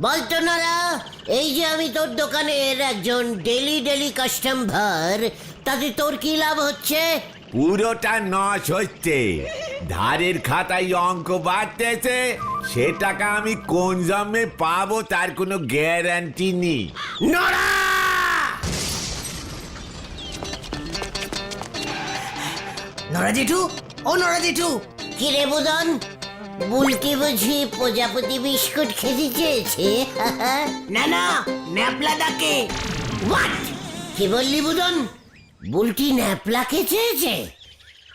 বলতো নারা এই যে আমি তোর দোকানের একজন ডেলি ডেলি কাস্টমার তাতে তোর কি লাভ হচ্ছে? পুরোটা নশ হচ্ছে। ধারের খাতায় অঙ্ক বাড়তেছে সে টাকা আমি কোন জন্মে পাবো তার কোনো গ্যারান্টি নেই। নড়া! নরা জেঠু ও নরা জেঠু। কি রে বুদন? বুলটি বুঝি প্রজাপতি বিস্কুট খেতে চেয়েছে? না না ন্যাপলা ডাকে। হোয়াট কি বললি বুদন? বুলটি ন্যাপলাকে চেয়েছে?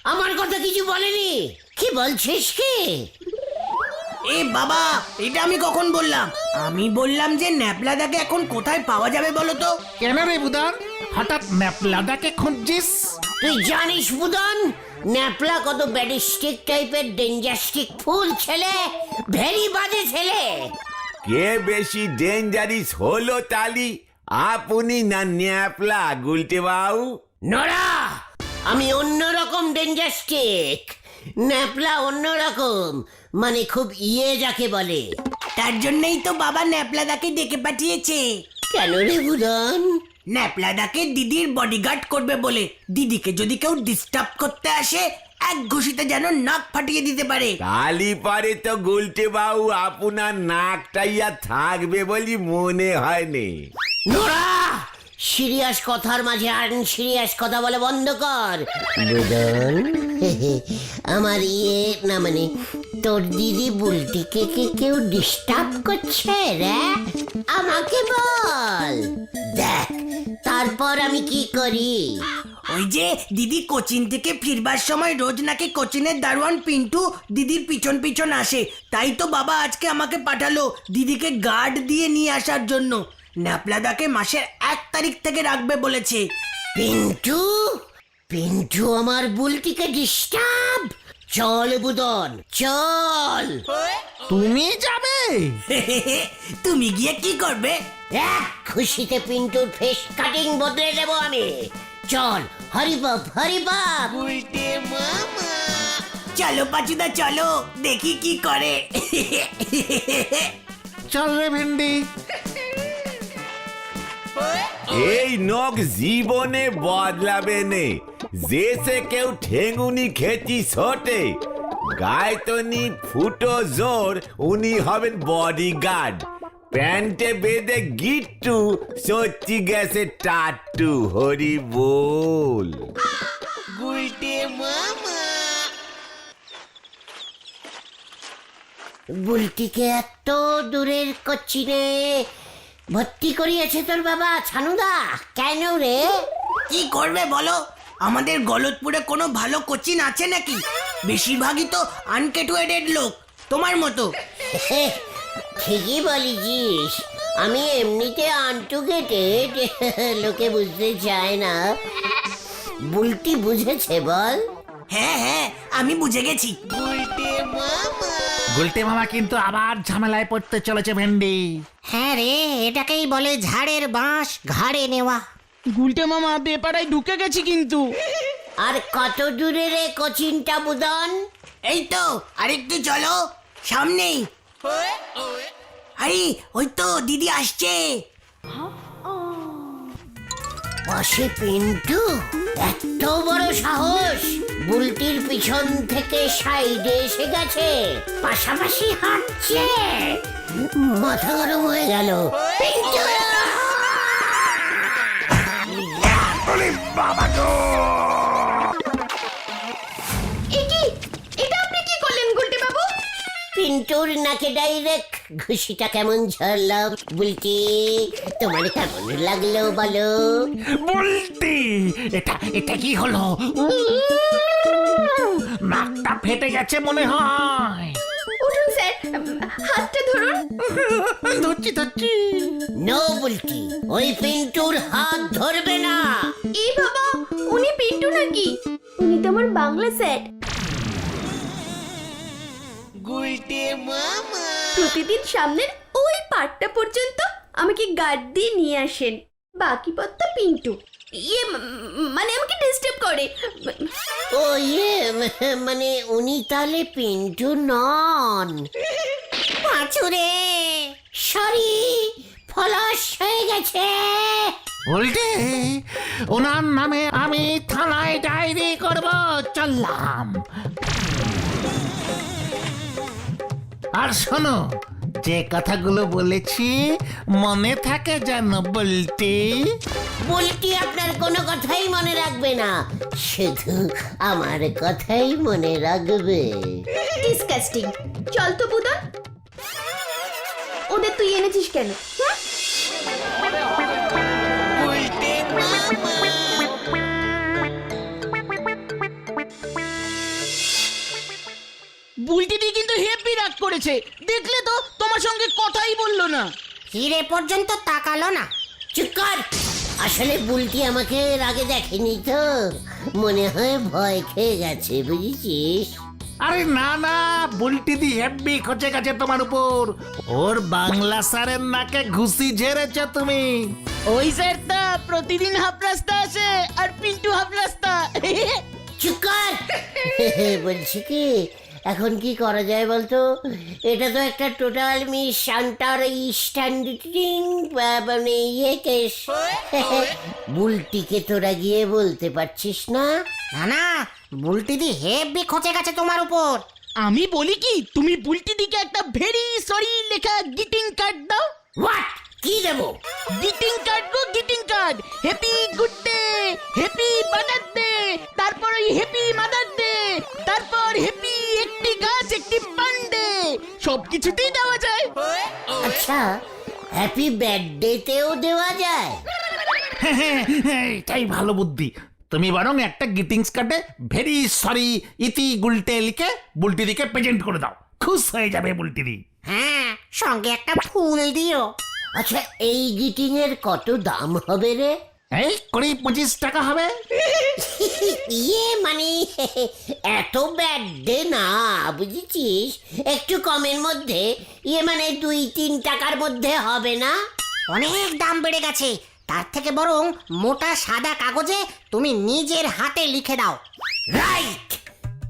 আমার কথা কিছু বলেনি। কি বলছিস কি? এ বাবা এটা আমি কখন বললাম? আমি বললাম যে ন্যাপলাদাকে এখন কোথায় পাওয়া যাবে বলো তো? কেন রে বুদান? হঠাৎ ন্যাপলাদাকে খুঁজছিস? তুই জানিস বুদন ন্যাপলা কত ব্যাডিস্টিক টাইপের ডেঞ্জাস্টিক ফুল ছেলে? ভেরি বাজে ছেলে। কে বেশি ডেঞ্জারিস হলো তালি? আপনি না ন্যাপলা গুলটে বাউ? নড়া আমি অন্যরকম ডেঞ্জাস্টিক। ন্যাপলা অন্যরকম মানে খুব ইয়ে যাকে বলে। তার জন্যই তো বাবা ন্যাপলা ডাকে ডেকে পাঠিয়েছে। কেন রে বুদন ন্যাপলা ডাকে দিদির বডিগার্ড করবে বলে দিদিকে যদি কেউ ডিস্টার্ব করতে আসে এক ঘুষিতে যেন নাক ফাটিয়ে দিতে পারে। কালি পারে তো গুলটে বাউ আপনার নাকটাইয়া থাকবে বলি মনে হয়নি। নোরা! সিরিয়াস কথার মাঝে আর সিরিয়াস কথা বলে বন্ধ কর। বুদন। আমার ইয়ে না মানে তোর দিদি বুলটিকে কে কেউ ডিস্টার্ব করছে রে? আমাকে বল। দেখ তারপর আমি কি করি? ওই যে দিদি কোচিন থেকে ফিরবার সময় রোজ নাকি কোচিনের দারোয়ান পিন্টু দিদির পিছন পিছন আসে। তাই তো বাবা আজকে আমাকে পাঠালো দিদিকে গার্ড দিয়ে নিয়ে আসার জন্য। ন্যাপলাদাকে মাসের এক তারিখ থেকে রাখবে বলেছে। পিন্টু? পিন্টু আমার বুলটিকে ডিস্টার্ব চল বুদন চল। তুমি যাবে? তুমি গিয়ে কি করবে? এক খুশিতে পিন্টুর ফেস কাটিং বদলে দেব আমি। চল হরিবাপ হরিবাপ চলো পাচুদা চলো দেখি কি করে। চল রে ভেন্ডি। এই নখ জীবনে বদলাবে নে। যে সে কেউ ঠেঙ্গুনি খেতি ছোটে। গায়তনি ফুটো জোর উনি হবেন বডিগার্ড প্যান্টে বেঁধে গিট্টু সচ্চি গেছে টাট্টু হরি বল। বুলটিকে এত দূরের কোচিনে ভর্তি করিয়েছে তোর বাবা ছানুদা। কেন রে? কি করবে বলো? আমাদের গলতপুরে কোনো ভালো কোচিন আছে নাকি? বেশিরভাগই তো আনকেটুয়েটেড লোক তোমার মতো। ঠিকই বলিছিস আমি এমনিতে আন্টু লোকে বুঝতে চায় না। বুলটি বুঝেছে বল? হ্যাঁ হ্যাঁ আমি বুঝে গেছি। গুলটে মামা কিন্তু আবার ঝামেলায় পড়তে চলেছে ভেন্ডি। হ্যাঁ রে এটাকেই বলে ঝাড়ের বাঁশ ঘাড়ে নেওয়া। গুলটে মামা বেপাড়ায় ঢুকে গেছি কিন্তু। আর কত দূরে রে কোচিনটা বুদন এই তো আরেকটু চলো সামনেই। আরে ওই তো দিদি আসছে। বসে পিন্টু, এত বড় সাহস। বুলটির পিছন থেকে সাইডে এসে গেছে। পাশাপাশি হাঁটছে। মাথা গরম হয়ে গেল। পিন্টু! একি পিন্টুর নাকে ডাইরেক্ট ঘুষিটা কেমন ঝরলাম বুলটি তোমার কেমন লাগল বলো? বলতি এটা এটা কি হলো? নাকটা ফেটে গেছে মনে হয়। উঠুন স্যার হাতটা ধরুন। ধরছি ধরছি। নো বুলটি ওই পিন্টুর হাত ধরবে না। এই বাবা উনি পিন্টু নাকি? উনি তো আমার বাংলা স্যার। প্রতিদিন সামনের ওই পাটটা পর্যন্ত আমাকে গার্ড দিয়ে নিয়ে আসেন। বাকি পথটা পিন্টু। ইয়ে মানে আমাকে ডিস্টার্ব করে। ও ইয়ে মানে উনি তাহলে পিন্টু নন। পাঁচুরে সরি ফলাস হয়ে গেছে। উল্টে ওনার নামে আমি থানায় ডায়েরি করব চললাম। আর শোনো যে কথাগুলো বলেছি মনে থাকে যেন বলতে। বুলটি আপনার কোনো কথাই মনে রাখবে না শুধু আমার কথাই মনে রাখবে। ডিসকাস্টিং চল তো বুদন ওদের তুই এনেছিস কেন? হুম? করেছে। দেখলে তো তোমার সঙ্গে কথাই বলল না। হিরে পর্যন্ত তাকালো না। চুপ কর। আসলে বুলটি আমাকে এর আগে দেখেনি তো। মনে হয় ভয় খেয়ে গেছে বুঝেছিস? আরে না না বুলটি দি হেব্বি খচে গেছে তোমার উপর। ওর বাংলা স্যারের নাকে ঘুষি ঝেড়েছ তুমি। ওই স্যারটা প্রতিদিন হাফ রাস্তা আসে আর পিন্টু হাফ রাস্তা। চুপ কর। বলছি কি এখন কি করা যায় বলতো? এটা তো একটা টোটাল মিস শান্টার স্ট্যান্ডিং মানে ইয়ে কেস বুলটিকে তোরা গিয়ে বলতে পারছিস না? না না বুলটিদি হেভি খচে গেছে তোমার উপর। আমি বলি কি তুমি বুলটিদিকে একটা ভেরি সরি লেখা গিটিং কার্ড দাও। হোয়াট কি দেবো? গ্রিটিং কার্ড গো greeting card happy good day happy mother day তারপর ওই হ্যাপি মাদার ডে তারপর হ্যাপি একটি গাছ একটি পান্ডে। সব কিছুতেই দেওয়া যায়। আচ্ছা হ্যাপি বার্থডেতেও দেওয়া যায়। এটাই ভালো বুদ্ধি। তুমি বরং একটা গ্রিটিংস কার্ডে ভেরি সরি ইতি গুলটে লিখে বুলটি দিকে প্রেজেন্ট করে দাও। খুশ হয়ে যাবে বুলটি দি হ্যাঁ সঙ্গে একটা ফুল দিও। আচ্ছা এই গিটিং এর কত দাম হবে রে? এই কুড়ি পঁচিশ টাকা হবে। ইয়ে মানে এত বার্থডে না বুঝেছিস? একটু কমের মধ্যে ইয়ে মানে দুই তিন টাকার মধ্যে হবে না? অনেক দাম বেড়ে গেছে। তার থেকে বরং মোটা সাদা কাগজে তুমি নিজের হাতে লিখে দাও। রাইট!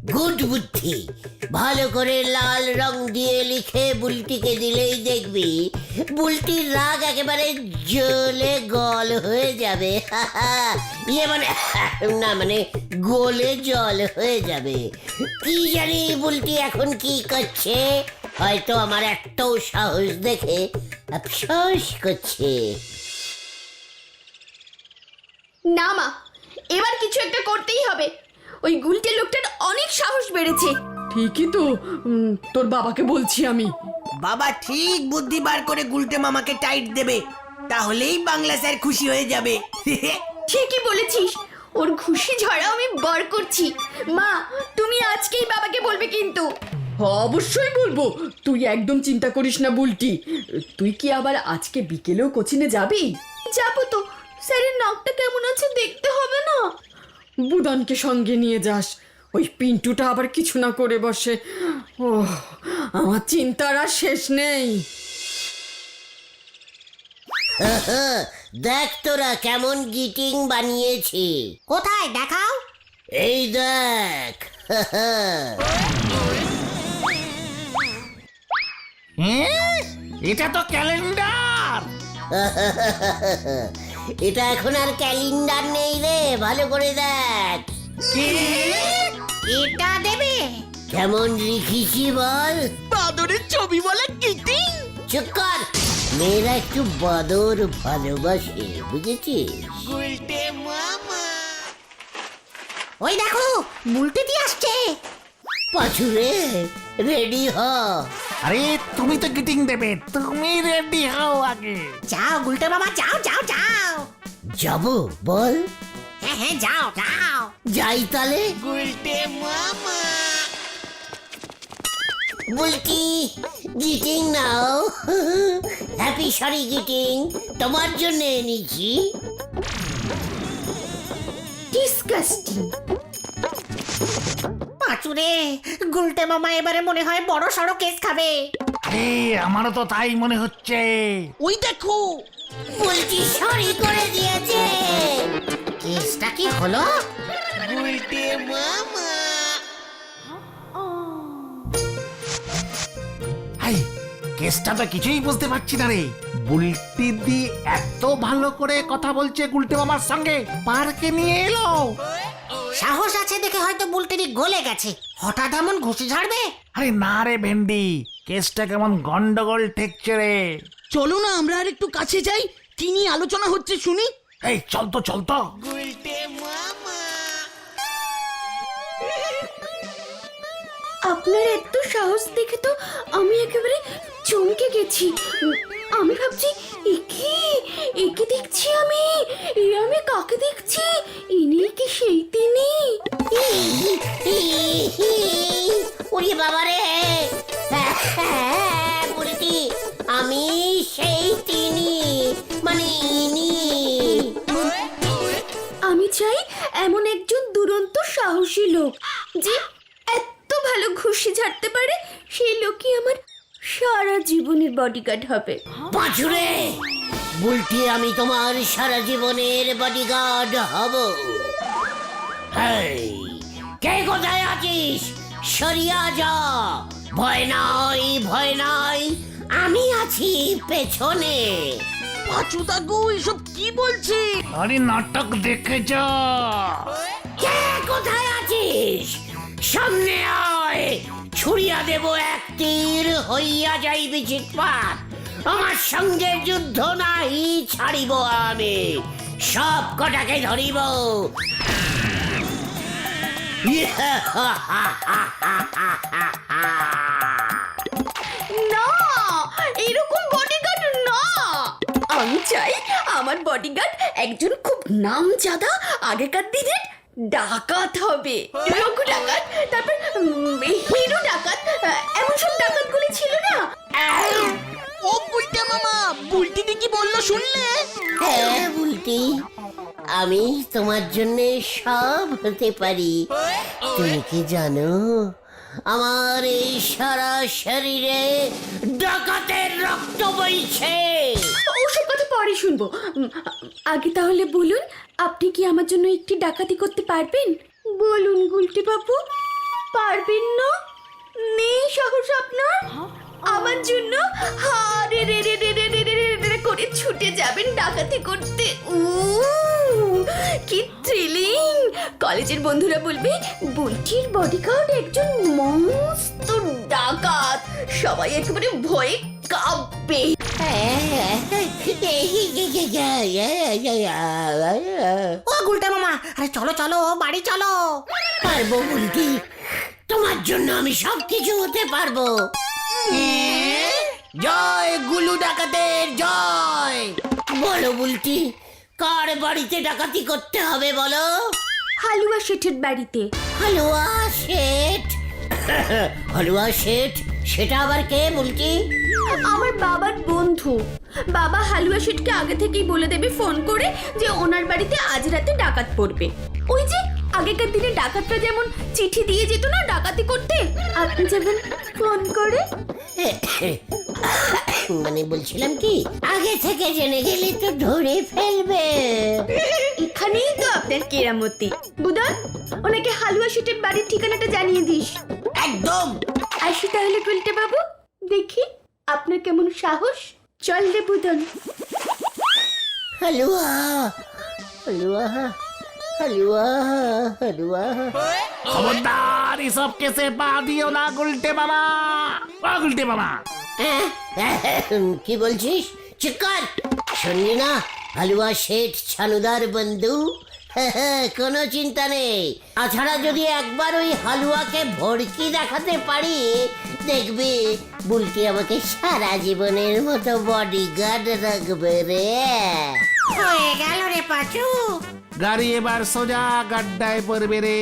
গুড বুদ্ধি। ভালো করে লাল রং দিয়ে লিখে বুলটিকে দিলেই দেখবি, বুলটির রাগ একেবারে জ্বলে গল হয়ে যাবে। ইয়ে মানে না মানে গোলে জল হয়ে যাবে। কি জানি বুলটি এখন কি করছে, হয়তো আমার একটাও সাহস দেখে আফসোস করছে। না মা, এবার কিছু একটা করতেই হবে। ওই গুলটে লোকটার অনেক সাহস বেড়েছে। ঠিকই তো উম, তোর বাবাকে বলছি আমি। বাবা ঠিক বুদ্ধি বার করে গুলটে মামাকে টাইট দেবে তাহলেই বাংলা স্যার খুশি হয়ে যাবে। ঠিকই বলেছিস ওর খুশি ঝড়া আমি বার করছি। মা তুমি আজকেই বাবাকে বলবে কিন্তু। অবশ্যই বলব তুই একদম চিন্তা করিস না বুলটি। তুই কি আবার আজকে বিকেলেও কোচিনে যাবি? যাব তো স্যারের নাকটা কেমন আছে দেখতে হবে না। বুদানকে সঙ্গে নিয়ে যাস। ওই পিন্টুটা আবার কিছু না করে বসে। ও আমার চিন্তার আর শেষ নেই। দেখ তোরা কেমন গিটিং বানিয়েছি। কোথায় দেখাও। এই দেখ? এটা তো ক্যালেন্ডার। এটা এখন আর ক্যালেন্ডার নেই রে। ভালো করে দেখ। এটা দেবে। কেমন লিখিছি বল? বাদরের ছবি বলে গ্রিটিং চুপ কর। মেয়েরা একটু বদর ভালোবাসে বুঝেছিস? ওই দেখো বুলটিদি আসছে। পাছুরে রেডি হ। আরে তুমি তো গ্রিটিং দেবে তুমি রেডি হও আগে। যাও গুলটে মামা যাও যাও যাও। যাব বল। হ্যাঁ হ্যাঁ যাও যাও। যাই তালে বলছি গিটিং নাও। হ্যাপি সরি গিটিং তোমার জন্য এনেছি। ডিসকাস্টিং। পাঁচুরে গুলটে মামা এবারে মনে হয় বড় সড়ো কেস খাবে। আরে আমারও তো তাই মনে হচ্ছে। ওই দেখো। বলছি সরি করে দিয়েছে। কেসটা কি হলো? হাই কেসটা তো কিছুই বুঝতে পারছি না রে। বুলটি দি এত ভালো করে কথা বলছে গুলটে মামার সঙ্গে। পার্কে নিয়ে এলো। সাহস আছে দেখে হয়তো বুলটেরি গলে গেছে। হঠাৎ এমন ঘুষি ঝাড়বে? আরে না রে ভেন্ডি কেসটা কেমন গন্ডগোল ঠেকছে রে। চলো না আমরা আর একটু কাছে যাই। কি নিয়ে আলোচনা হচ্ছে শুনি? এই চল তো চল তো। আপনার এত সাহস দেখে তো আমি একেবারে চমকে গেছি। আমি ভাবছি একে একে দেখছি আমি এ আমি কাকে দেখছি? ইনি কি সেই তিনি? ওরে বাবা রে। বলতি আমি সেই তিনি। চাই এমন একজন দুরন্ত সাহসী লোক যে এত ভালো ঘুষি ঝাড়তে পারে সেই লোকই আমার সারা জীবনের বডিগার্ড হবে। পাঁচুরে বলটি আমি তোমার সারা জীবনের বডিগার্ড হব। কে কোথায় আছিস? সরিয়া যা। ভয় নাই ভয় নাই, আমি আছি পেছনে। পাঁচুদা গো এসব কি বলছে আরে নাটক দেখে যা। কে কোথায় আছিস? সামনে আয়। ছুড়িয়া দেব এক তীর হইয়া যাইবি চিৎপাত। আমার সঙ্গে যুদ্ধ নাই ছাড়িব আমি। সব কটাকে ধরিব। না এরকম বডিগার্ড না। আমি চাই আমার বডিগার্ড একজন খুব নামজাদা আগেকার দিনের ডাকাত হবে। রঘু ডাকাত তারপর হিরো ডাকাত এমন সব ডাকাতগুলি ছিল না? ও বুলটে মামা বুলটি কি বলল শুনলে? হ্যাঁ বুলটি। আমি তোমার জন্য সব হতে পারি। তুমি কি জানো? আমার এই সারা শরীরে ডাকাতের রক্ত বইছে ওসব কথা পরে শুনব উম, আগে তাহলে বলুন আপনি কি আমার জন্য একটি ডাকাতি করতে পারবেন বলুন গুলটি বাবু পারবেন না নেই সাহস আপনার আমার জন্য হারে রে রে রে রে রে রে রে রে রে করে ছুটে যাবেন ডাকাতি করতে। উ কি থ্রিলিং কলেজের বন্ধুরা বলবে বুলটির বডিগার্ড একজন মস্ত ডাকাত। সবাই একেবারে ভয়ে কাঁপবে। ও গুলটে মামা আরে চলো চলো বাড়ি চলো। পারব বুলটি তোমার জন্য আমি সব কিছু হতে পারব। জয় গুলু ডাকাতের জয়। বলো বুলটি কার বাড়িতে ডাকাতি করতে হবে বলো? হালুয়া শেঠের বাড়িতে। হালুয়া শেঠ। হালুয়া শেঠ সেটা আবার কে বুলটি? আমার বাবার বন্ধু। বাবা হালুয়া শেঠকে আগে থেকেই বলে দেবে ফোন করে যে ওনার বাড়িতে আজ রাতে ডাকাত পড়বে। ওই যে আগেকার দিনে ডাকাতরা যেমন চিঠি দিয়ে যেত না ডাকাতি করতে আপনি যাবেন ফোন করে। মানে বলছিলাম কি আগে থেকে জেনে গেলে তো ধরে ফেলবে। এখানেই তো আপনার কেরামতি। বুদন ওনাকে হালুয়া শেঠের বাড়ির ঠিকানাটা জানিয়ে দিস। একদম। আসি তাহলে গুলটে বাবু দেখি আপনার কেমন সাহস। চল রে বুদন। হালুয়া হালুয়া হালুয়া হালুয়া। খবরদার এসব কেসে পা দিও না গুলটে মামা। গুলটে মামা। আহ, কি বলছিস? চিকার শুনলি না? হালুয়া শেঠ ছানুদার বন্ধু? কোনো চিন্তা নেই। তাছাড়া যদি একবার ওই হালুয়াকে ভড়কি দেখাতে পারি দেখবি বুলটি আমাকে সারা জীবনের মতো বডিগার্ড রাখবে রে। হয়ে গেল রে পাচু। গাড়ি এবার সোজা গাড্ডায় পড়বে রে।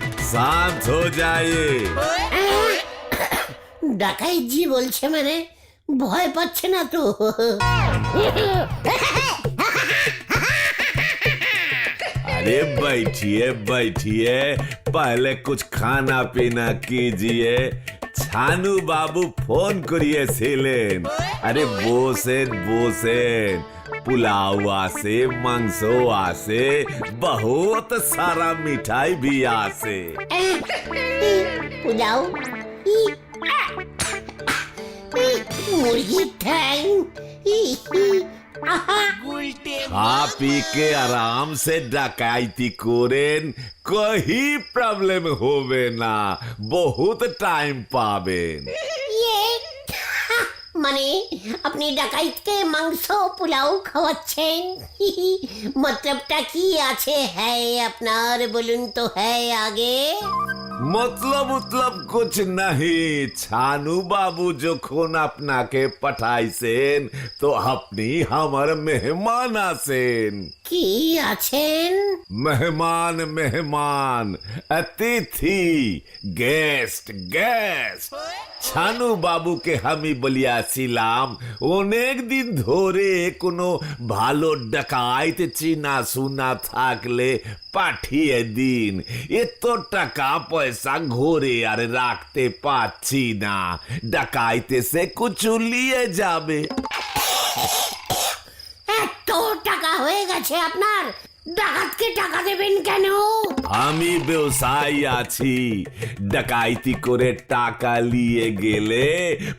शांत हो जाइए ডাকাই জি বলছে মানে ভয় পাচ্ছে না তো अरे बैठिए बैठिए पहले कुछ खाना पीना कीजिए ছানু বাবু ফোন করিয়েছিলেন আরে বসেন বসেন पुलावा से मांसोआ से बहुत सारा मिठाई भी आसे पुलाव? मुर्गी खा पी के आराम से डकैती कोरेन कोई प्रॉब्लम होवे ना बहुत टाइम पावेन ये মানে আপনি ডাকাইতকে মাংস, পোলাও খাওয়াচ্ছেন? মতলবটা কি আছে? হ্যাঁ আপনার বলুন তো হ্যাঁ আগে। মতলব উতলব কুছ নাহি। ছানু বাবু যখন আপনাকে পাঠাইছেন, তো আপনি আমার মেহমান আছেন। কি আছেন? মেহমান মেহমান, অতিথি গেস্ট গেস্ট ছানু বাবুকে আমি বলিয়াছিলাম, অনেক দিন ধরে কোনো ভালো ডাকাইত চিনা শুনা থাকলে পাঠিয়ে দিন। এত টাকা পয়সা ঘরে আর রাখতে পারছি না। ডাকাইতে সে কুচু নিয়ে যাবে। হয়ে গেছে আপনার। ডাকাতকে টাকা দেবেন কেন? আমি আছি। ডাকাইতি করে টাকা নিয়ে গেলে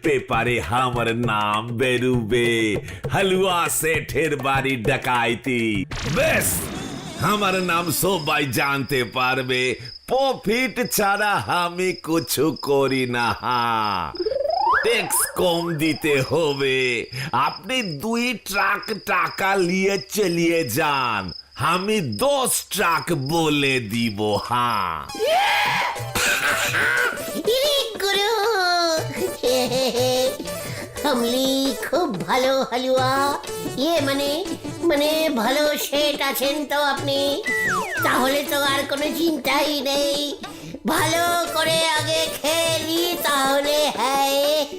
পেপারে আমার নাম বেরুবে। হালুয়া সেঠের বাড়ি ডাকাইতি। বেশ আমার নাম সবাই জানতে পারবে। প্রফিট ছাড়া আমি কিছু করি না। ট্যাক্স কম দিতে হবে। আপনি দুই ট্রাক টাকা নিয়ে যান। আমি দশ ট্রাক বলে দিব হ্যাঁ। আমলি খুব ভালো হালুয়া। ইয়ে মানে মানে ভালো শেট আছেন তো আপনি। তাহলে তো আর কোনো চিন্তাই নেই। ভালো করে আগে খেলি তাহলে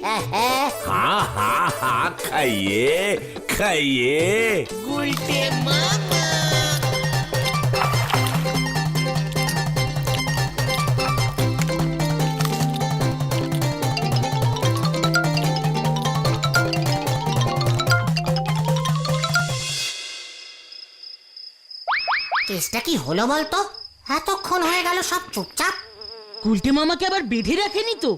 হ্যাঁ, হ্যাঁ হা হা খাইয়ে খাইয়ে। গুলতে কেসটা কি হলো বলতো? এতক্ষণ হয়ে গেল সব চুপচাপ। গুলটে মামাকে আবার বেঁধে রাখেনি তো?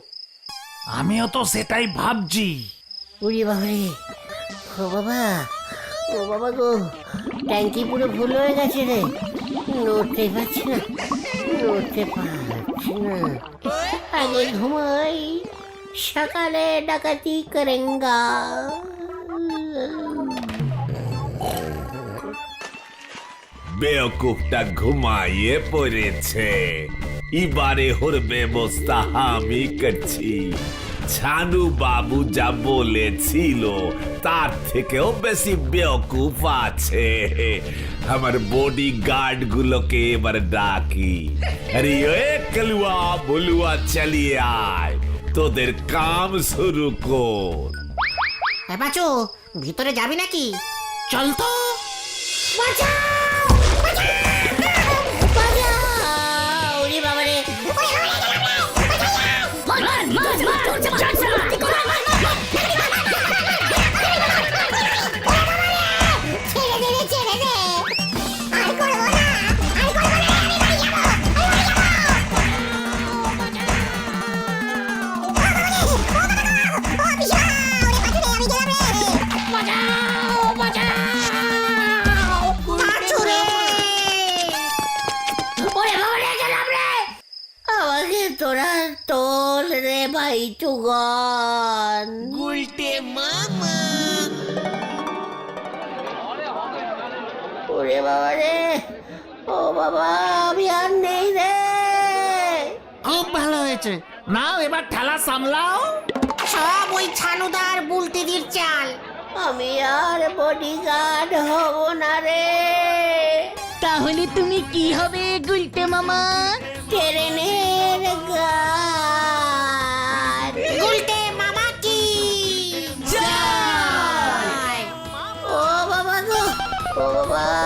আমিও তো সেটাই ভাবছি। উড়ি বাবারে। ও বাবা ও বাবা গো ট্যাঙ্কি পুরো ফুল হয়ে গেছে রে। নড়তে পারছি না নড়তে পারছি না। আগে ঘুমাই সকালে ডাকাতি করেঙ্গা। বেওকুফটা ঘুমাইয়ে পড়েছে। এবারে ওর ব্যবস্থা আমি করছি। ছানু বাবু যা বলেছিল তার থেকেও বেশি বেওকুফ আছে। আমার বডি গার্ড গুলোকে এবার ডাকি। আরে এ কলুয়া বলুয়া চালিয়ে আয়। তোদের কাম শুরু কর। বাচু ভিতরে যাবি নাকি? চল তো। উড়ি রে ভাই টুগন ওরে বাবা রে। ও বাবা আমি আর নেই রে। খুব ভালো হয়েছে। নাও এবার ঠেলা সামলাও। সব ওই ছানুদার বুলটিদির চাল। আমি আর বডিগার্ড হব না রে। তাহলে তুমি কি হবে গুলটে মামা? ট্রেনের গান